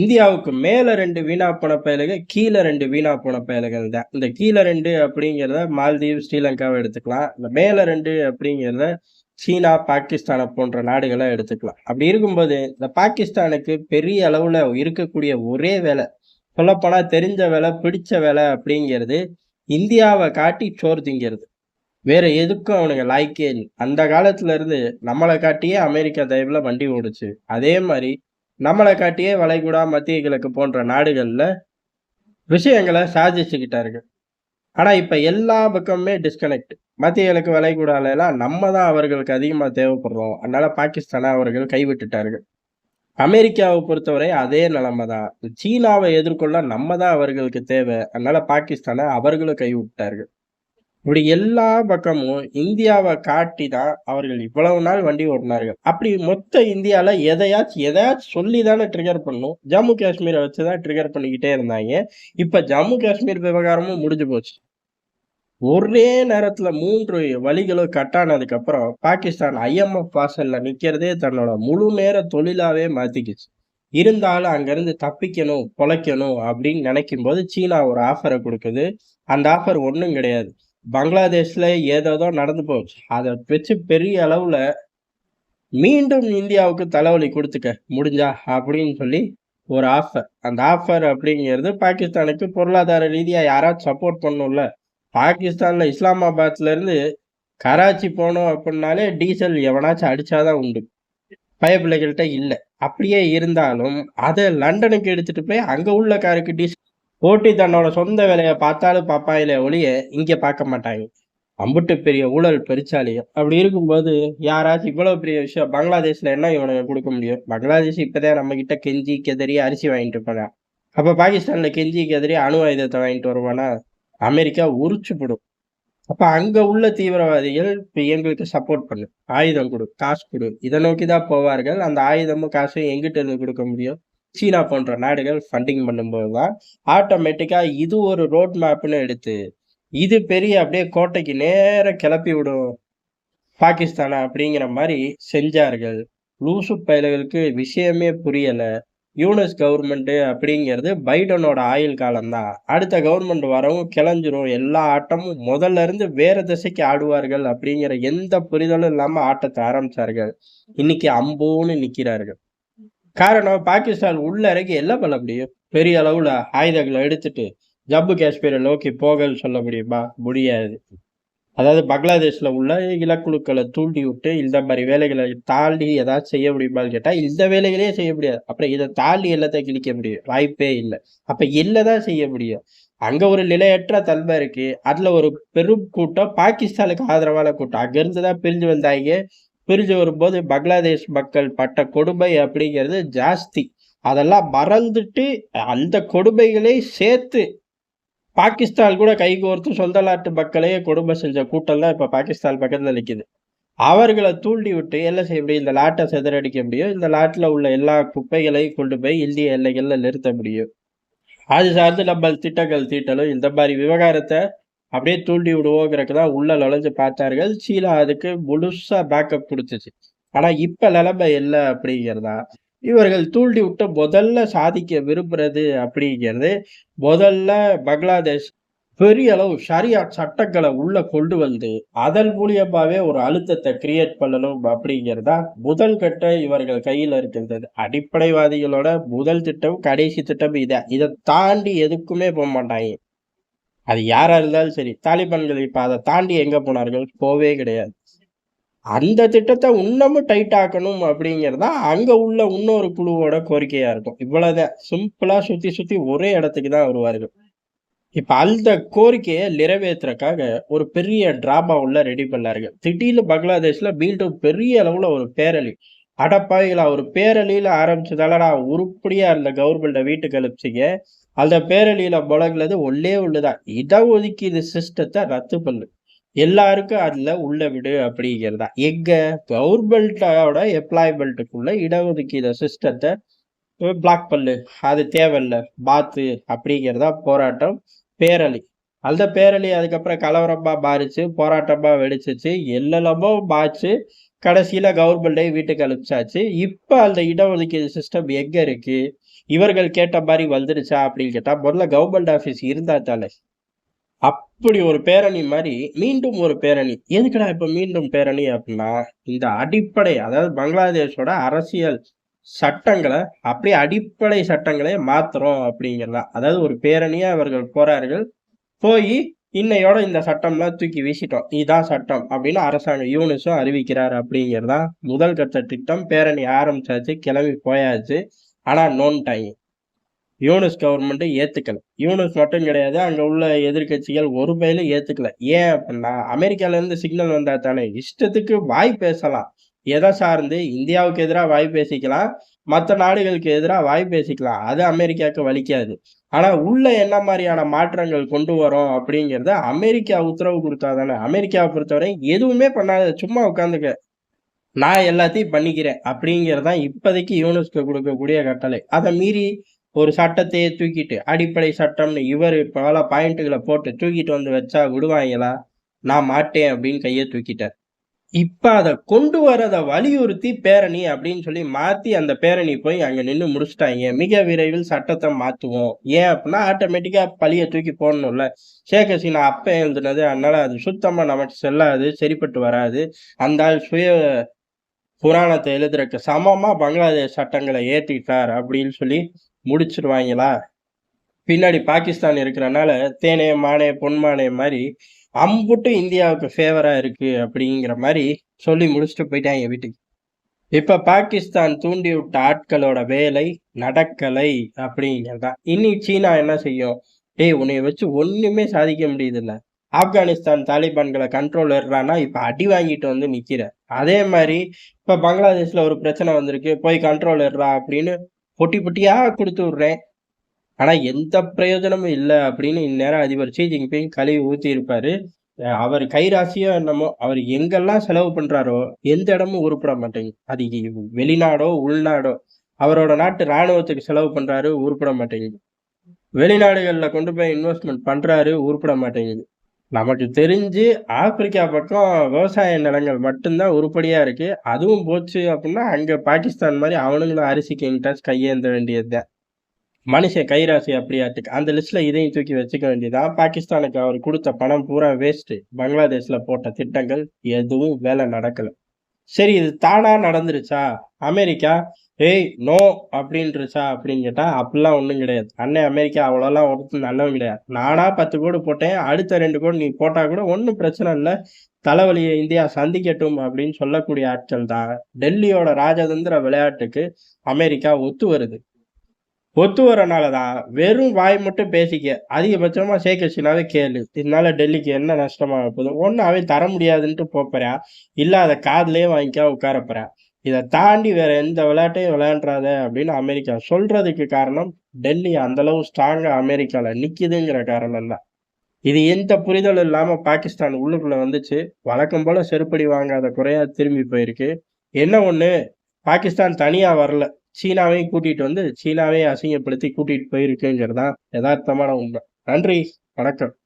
இந்தியாவுக்கு மேலே ரெண்டு வீணா போன பயலுக கீழே ரெண்டு வீணா போன பயலுகள் தான். இந்த கீழே ரெண்டு அப்படிங்கிறத மால்தீவ் ஸ்ரீலங்காவை எடுத்துக்கலாம். இந்த மேலே ரெண்டு அப்படிங்கிறத சீனா பாகிஸ்தானை போன்ற நாடுகளை எடுத்துக்கலாம். அப்படி இருக்கும்போது இந்த பாகிஸ்தானுக்கு பெரிய அளவில் இருக்கக்கூடிய ஒரே வேலை சொல்லப்போனால் தெரிஞ்ச வேலை பிடிச்ச வேலை அப்படிங்கிறது இந்தியாவை காட்டி சோறு திங்கிறது. வேற எதுக்கும் அவனுங்க லாய்க்கே இல்லை. அந்த காலத்துல இருந்து நம்மளை காட்டியே அமெரிக்கா தயவுல வண்டி ஓடுச்சு. அதே மாதிரி நம்மளை காட்டியே வளைகுடா மத்திய கிழக்கு போன்ற நாடுகளில் விஷயங்களை சாதிச்சுக்கிட்டாருங்க ஆனால் இப்போ எல்லா பக்கமுமே டிஸ்கனெக்ட் மத்திய கிழக்கு வளைகுடாலெல்லாம் நம்ம தான் அவர்களுக்கு அதிகமாக தேவைப்படுறோம். அதனால பாகிஸ்தானை அவர்கள் கைவிட்டுட்டார்கள். அமெரிக்காவை பொறுத்தவரை அதே நிலைமை தான். சீனாவை எதிர்கொள்ள நம்ம தான் அவர்களுக்கு தேவை. அதனால பாகிஸ்தானை அவர்களும் கைவிட்டார்கள். இப்படி எல்லா பக்கமும் இந்தியாவை காட்டி தான் அவர்கள் இவ்வளவு நாள் வண்டி ஓட்டினார்கள். அப்படி மொத்த இந்தியாவில் எதையாச்சும் எதையாச்சும் சொல்லி தானே ட்ரிகர் பண்ணும். ஜம்மு காஷ்மீரை வச்சு தான் ட்ரிகர் பண்ணிக்கிட்டே இருந்தாங்க. இப்போ ஜம்மு காஷ்மீர் விவகாரமும் முடிஞ்சு போச்சு. ஒரே நேரத்தில் மூன்று வழிகளும் கட்டானதுக்கு அப்புறம் பாகிஸ்தான் ஐஎம்எஃப் பாசலில் நிற்கிறதே தன்னோட முழு நேர தொழிலாகவே மாற்றிக்கிச்சு இருந்தாலும் அங்கேருந்து தப்பிக்கணும் பொழைக்கணும் அப்படின்னு நினைக்கும் போது சீனா ஒரு ஆஃபரை கொடுக்குது. அந்த ஆஃபர் ஒன்றும் கிடையாது. பங்களாதேஷ்ல ஏதேதோ நடந்து போச்சு. அதை வச்சு பெரிய அளவில் மீண்டும் இந்தியாவுக்கு தலைவலி கொடுத்துக்க முடிஞ்சா அப்படின்னு சொல்லி ஒரு ஆஃபர் அந்த ஆஃபர் அப்படிங்கிறது பாகிஸ்தானுக்கு பொருளாதார ரீதியாக யாராச்சும் சப்போர்ட் பண்ணும்ல பாகிஸ்தானில் இஸ்லாமாபாத்லேருந்து கராச்சி போனோம் அப்படின்னாலே டீசல் எவனாச்சும் அடித்தாதான் உண்டு. பயப்பிள்ளைகள்கிட்ட இல்லை. அப்படியே இருந்தாலும் அதை லண்டனுக்கு எடுத்துகிட்டு போய் அங்கே உள்ள காருக்கு டீசல் போட்டி தன்னோட சொந்த வேலையை பார்த்தாலும் பாப்பாயில ஒளிய இங்கே பார்க்க மாட்டாங்க. அம்புட்டு பெரிய ஊழல் பெருச்சாலியம் அப்படி இருக்கும்போது யாராச்சும் இவ்வளவு பெரிய விஷயம் பங்களாதேஷ்ல என்ன இவனுக்கு கொடுக்க முடியும்? பங்களாதேஷ் இப்பதான் நம்ம கிட்ட கெஞ்சி கெதறி அரிசி வாங்கிட்டு இருப்பாங்க அப்ப பாகிஸ்தான்ல கெஞ்சி கெதறி அணு ஆயுதத்தை வாங்கிட்டு வருவானா? அமெரிக்கா உரிச்சுப்படும் அப்ப அங்க உள்ள தீவிரவாதிகள் இப்போ எங்களுக்கு சப்போர்ட் பண்ணு. ஆயுதம் கொடு காசு கொடு. இதை நோக்கி தான் போவார்கள். அந்த ஆயுதமும் காசும் எங்கிட்ட இருந்து கொடுக்க முடியும்? சீனா போன்ற நாடுகள் ஃபண்டிங் பண்ணும்போது தான் ஆட்டோமேட்டிக்காக இது ஒரு ரோட் மேப்னு எடுத்து இது பெரிய அப்படியே கோட்டைக்கு நேர கிளப்பி விடும். பாகிஸ்தானை அப்படிங்கிற மாதிரி செஞ்சார்கள். லூசு பயல்களுக்கு விஷயமே புரியலை. யூனஸ் கவர்மெண்ட்டு அப்படிங்கிறது பைடனோட ஆயுள் காலம்தான். அடுத்த கவர்மெண்ட் வரவும் கிளஞ்சிரும். எல்லா ஆட்டமும் முதல்ல இருந்து வேற திசைக்கு ஆடுவார்கள் அப்படிங்கிற எந்த புரிதலும் இல்லாமல் ஆட்டத்தை ஆரம்பிச்சார்கள். இன்னைக்கு அம்போன்னு நிற்கிறார்கள் காரணம் பாகிஸ்தான் உள்ள இறங்கி என்ன பண்ண முடியும்? பெரிய அளவுல ஆயுதங்களை எடுத்துட்டு ஜம்மு காஷ்மீரை நோக்கி போகன்னு சொல்ல முடியுமா? முடியாது. அதாவது பங்களாதேஷ்ல உள்ள இலக்குழுக்களை தூண்டி விட்டு இந்த மாதிரி வேலைகளை தாண்டி ஏதாச்சும் செய்ய முடியுமான்னு கேட்டா இந்த வேலைகளே செய்ய முடியாது. அப்புறம் இதை தாண்டி எல்லாத்தையும் கிழிக்க முடியும்? வாய்ப்பே இல்லை. அப்ப இல்லதான் செய்ய முடியும்? அங்க ஒரு நிலையற்ற தன்மை இருக்கு. அதுல ஒரு பெரும் கூட்டம் பாகிஸ்தானுக்கு ஆதரவான கூட்டம். அங்க இருந்துதான் பிரிஞ்சு வந்தாங்க. பிரிஞ்சு வரும்போது பங்களாதேஷ் மக்கள் பட்ட கொடுமை அப்படிங்கிறது ஜாஸ்தி. அதெல்லாம் மறந்துட்டு அந்த கொடுமைகளை சேர்த்து பாகிஸ்தான் கூட கைகோர்த்து சொந்த நாட்டு மக்களையே கொடுமை செஞ்ச கூட்டம் தான் இப்போ பாகிஸ்தான் பக்கத்தில் நிற்கிது அவர்களை தூண்டி விட்டு என்ன செய்ய முடியும்? இந்த நாட்டை சிதறடிக்க முடியும்? இந்த லாட்டில் உள்ள எல்லா குப்பைகளையும் கொண்டு போய் இந்திய எல்லைகளில் நிறுத்த முடியும்? அது சார்ந்து நம்ம திட்டங்கள் தீட்டலும் இந்த மாதிரி விவகாரத்தை அப்படியே தூண்டி விடுவோங்கிறதுக்கு தான் உள்ள நுழைஞ்சு பார்த்தார்கள். சீனா அதுக்கு முழுசா பேக்கப் கொடுத்துச்சு. ஆனா இப்ப நிலைமை என்ன அப்படிங்கிறதா? இவர்கள் தூண்டி விட்டு முதல்ல சாதிக்க விரும்புறது அப்படிங்கிறது முதல்ல பங்களாதேஷ் பெரிய அளவு ஷரியா சட்டங்களை உள்ள கொண்டு வந்து அதன் மூலியமாவே ஒரு அழுத்தத்தை கிரியேட் பண்ணணும் அப்படிங்கிறதா முதல் கட்ட இவர்கள் கையில இருக்கின்றது. அடிப்படைவாதிகளோட முதல் திட்டம் கடைசி திட்டம் இதை. இதை தாண்டி எதுக்குமே போக மாட்டாங்க. அது யாராக இருந்தாலும் சரி தாலிபான்கள் இப்போ அதை தாண்டி எங்கே போனார்கள்? போவே கிடையாது. அந்த திட்டத்தை இன்னமும் டைட் ஆக்கணும் அப்படிங்கிறது தான் அங்கே உள்ள இன்னொரு குழுவோட கோரிக்கையாக இருக்கும். இவ்வளோதான் சிம்பிளாக சுற்றி சுற்றி ஒரே இடத்துக்கு தான் வருவார்கள். இப்போ அந்த கோரிக்கையை நிறைவேற்றுறதுக்காக ஒரு பெரிய டிராமா உள்ள ரெடி பண்ணார்கள். திடீர்னு பங்களாதேஷில் மீண்டும் பெரிய அளவில் ஒரு பேரழி. அடப்பாயில ஒரு பேரழியில் ஆரம்பிச்சதாலடா உருப்படியாக இருந்த கவர்மெண்ட்டை வீட்டுக்கு அனுப்பிச்சிங்க. அந்த பேரழியில முழங்குனது ஒல்லே ஒண்ணுதான். இடஒதுக்கீடு சிஸ்டத்தை ரத்து பண்ணு. எல்லாருக்கும் அதில் உள்ள விடு அப்படிங்கிறதா. எங்கே கவர்மெண்ட்டோட எம்ப்ளாய்மெண்ட்டுக்குள்ள இடஒதுக்கீடு சிஸ்டத்தை பிளாக் பண்ணு. அது தேவையில்ல. பாத்து அப்படிங்கிறதா போராட்டம் பேரழி. அந்த பேரழி அதுக்கப்புறம் கலவரமாக மாறிச்சு போராட்டமாக வெடிச்சிச்சு எல்லாமோ மாச்சு கடைசியில் கவர்மெண்டே வீட்டுக்கு அனுப்பிச்சாச்சு. இப்போ அந்த இடஒதுக்கீடு சிஸ்டம் எங்கே இருக்குது இவர்கள் கேட்ட மாதிரி வந்துருச்சா அப்படின்னு கேட்டா முதல்ல கவர்மெண்ட் ஆஃபீஸ் இருந்தா தானே அப்படி ஒரு பேரணி மாதிரி மீண்டும் ஒரு பேரணி. எதுக்குடா இப்போ மீண்டும் பேரணி அப்படின்னா இந்த அடிப்படை அதாவது பங்களாதேஷோட அரசியல் சட்டங்களை அப்படியே அடிப்படை சட்டங்களே மாத்துறோம் அப்படிங்கிறதா. அதாவது ஒரு பேரணியா அவர்கள் போறார்கள். போய் இன்னையோட இந்த சட்டம்லாம் தூக்கி வீசிட்டோம். இதுதான் சட்டம் அப்படின்னு அரசாங்கம் யூனிஸும் அறிவிக்கிறார் அப்படிங்கிறதா முதல் கட்ட திட்டம். பேரணி ஆரம்பிச்சாச்சு கிளம்பி போயாச்சு. ஆனால் நோன் டைம் யூனிஸ் கவர்மெண்ட்டு ஏற்றுக்கல யூனிஸ் மட்டும் கிடையாது அங்கே உள்ள எதிர்க்கட்சிகள் ஒரு பயிலும் ஏற்றுக்கல ஏன் அப்படின்னா அமெரிக்கால இருந்து சிக்னல் வந்தா தானே இஷ்டத்துக்கு வாய் பேசலாம். எதை சார்ந்து? இந்தியாவுக்கு எதிராக வாய் பேசிக்கலாம். மற்ற நாடுகளுக்கு எதிராக வாய் பேசிக்கலாம். அது அமெரிக்காவுக்கு வலிக்காது. ஆனால் உள்ள என்ன மாதிரியான மாற்றங்கள் கொண்டு வரோம் அப்படிங்கிறத அமெரிக்கா உத்தரவு கொடுத்தா தானே. அமெரிக்காவை பொறுத்தவரை எதுவுமே பண்ணாத சும்மா உட்காந்துக்க. நான் எல்லாத்தையும் பண்ணிக்கிறேன் அப்படிங்கிறதான் இப்போதைக்கு யூனெஸ்கோ கொடுக்கக்கூடிய கட்டளை. அதை மீறி ஒரு சட்டத்தையே தூக்கிட்டு அடிப்படை சட்டம்னு இவர் பல பாயிண்ட்டுகளை போட்டு தூக்கிட்டு வந்து வச்சா விடுவாங்களா? நான் மாட்டேன் அப்படின்னு கையை தூக்கிட்டார். இப்போ அதை கொண்டு வரதை வலியுறுத்தி பேரணி அப்படின்னு சொல்லி மாற்றி அந்த பேரணி போய் அங்கே நின்று முடிச்சிட்டாங்க. மிக விரைவில் சட்டத்தை மாற்றுவோம் ஏன் அப்படின்னா ஆட்டோமேட்டிக்காக பழியை தூக்கி போடணும்ல ஷேக் ஹசீனா அப்போ எழுதுனது அதனால அது சுத்தமாக நமக்கு செல்லாது சரிப்பட்டு வராது. அந்த சுய புராணத்தை எழுதுறதுக்கு சமமாக பங்களாதேஷ் சட்டங்களை ஏற்றிட்டார் அப்படின்னு சொல்லி முடிச்சிருவாங்களா? பின்னாடி பாகிஸ்தான் இருக்கிறனால தேனே மானே பொன்மானே மாதிரி அம்புட்டு இந்தியாவுக்கு ஃபேவராக இருக்குது அப்படிங்கிற மாதிரி சொல்லி முடிச்சுட்டு போயிட்டாங்க வீட்டுக்கு. இப்போ பாகிஸ்தான் தூண்டி விட்ட ஆட்களோட வேலை நடக்கலை அப்படிங்கிறதா. இனி சீனா என்ன செய்யும்? டேய் உன்னை வச்சு ஒன்றுமே சாதிக்க முடியுதுல்ல. ஆப்கானிஸ்தான் தாலிபான்களை கண்ட்ரோல் ஏறானா இப்போ அடி வாங்கிட்டு வந்து நிற்கிற அதே மாதிரி இப்போ பங்களாதேஷில் ஒரு பிரச்சனை வந்திருக்கு போய் கண்ட்ரோல் ஏறா அப்படின்னு பொட்டி பொட்டியாக கொடுத்து விட்றேன். ஆனால் எந்த பிரயோஜனமும் இல்லை அப்படின்னு இந்நேரம் அதிபர் ஷி ஜின்பிங் கழுவி ஊற்றியிருப்பார் அவர் கைராசியோ என்னமோ அவர் எங்கெல்லாம் செலவு பண்ணுறாரோ எந்த இடமும் உருப்பட மாட்டேங்குது. அது வெளிநாடோ உள்நாடோ அவரோட நாட்டு ராணுவத்துக்கு செலவு பண்ணுறாரு உருப்பட மாட்டேங்குது. வெளிநாடுகளில் கொண்டு போய் இன்வெஸ்ட்மெண்ட் பண்ணுறாரு உருப்பட மாட்டேங்குது. நமக்கு தெரிஞ்சு ஆப்பிரிக்கா பக்கம் விவசாய நிலங்கள் மட்டும்தான் உருப்படியாக இருக்கு. அதுவும் போச்சு அப்படின்னா அங்கே பாகிஸ்தான் மாதிரி அவனுங்களும் அரிசிக்கு இன்ட்ரெஸ்ட் கையேந்த வேண்டியதுதான். மனுஷன் கைராசி அப்படியாட்டுக்கு. அந்த லிஸ்ட்டில் இதையும் தூக்கி வச்சுக்க வேண்டியதான் பாகிஸ்தானுக்கு அவர் கொடுத்த பணம் பூரா வேஸ்ட்டு பங்களாதேஷில் போட்ட திட்டங்கள் எதுவும் வேலை நடக்கல. சரி இது தானாக நடந்துருச்சா? அமெரிக்கா ஏய் நோ அப்படின்றச்சா? அப்படின்னு கேட்டா அப்படிலாம் ஒன்றும் கிடையாது. அண்ணன் அமெரிக்கா அவ்வளோலாம் ஒருத்தர் நல்லவன் கிடையாது. நானா பத்து கோடு போட்டேன். அடுத்த ரெண்டு கோடு நீ போட்டா கூட ஒன்றும் பிரச்சனை இல்லை. தலைவலியை இந்தியா சந்திக்கட்டும் அப்படின்னு சொல்லக்கூடிய ஆட்கள் தான். டெல்லியோட ராஜதந்திர விளையாட்டுக்கு அமெரிக்கா ஒத்து வருது. ஒத்து வரனால தான் வெறும் வாய் மட்டும் பேசிக்க அதிகபட்சமா ஷேக் கேளு. இதனால டெல்லிக்கு என்ன நஷ்டமாக போகுது? ஒன்று அவன் தர முடியாதுன்ட்டு போப்பறா இல்லாத காதலே வாங்கிக்க உட்காரப்பறா இதை தாண்டி வேற எந்த விளையாட்டையும் விளையாடுறாத அப்படின்னு அமெரிக்கா சொல்றதுக்கு காரணம் டெல்லி அந்தளவு ஸ்ட்ராங்காக அமெரிக்காவில் அமெரிக்கால காரணம் தான். இது எந்த புரிதல் இல்லாமல் பாகிஸ்தான் உள்ளுக்குள்ளே வந்துச்சு. வழக்கம் போல் செருப்படி வாங்காத குறையாக திரும்பி போயிருக்கு. என்ன ஒன்று பாகிஸ்தான் தனியாக வரல. சீனாவையும் கூட்டிகிட்டு வந்து சீனாவையும் அசிங்கப்படுத்தி கூட்டிகிட்டு போயிருக்குங்கிறது தான் யதார்த்தமான உண்மை. நன்றி. வணக்கம்.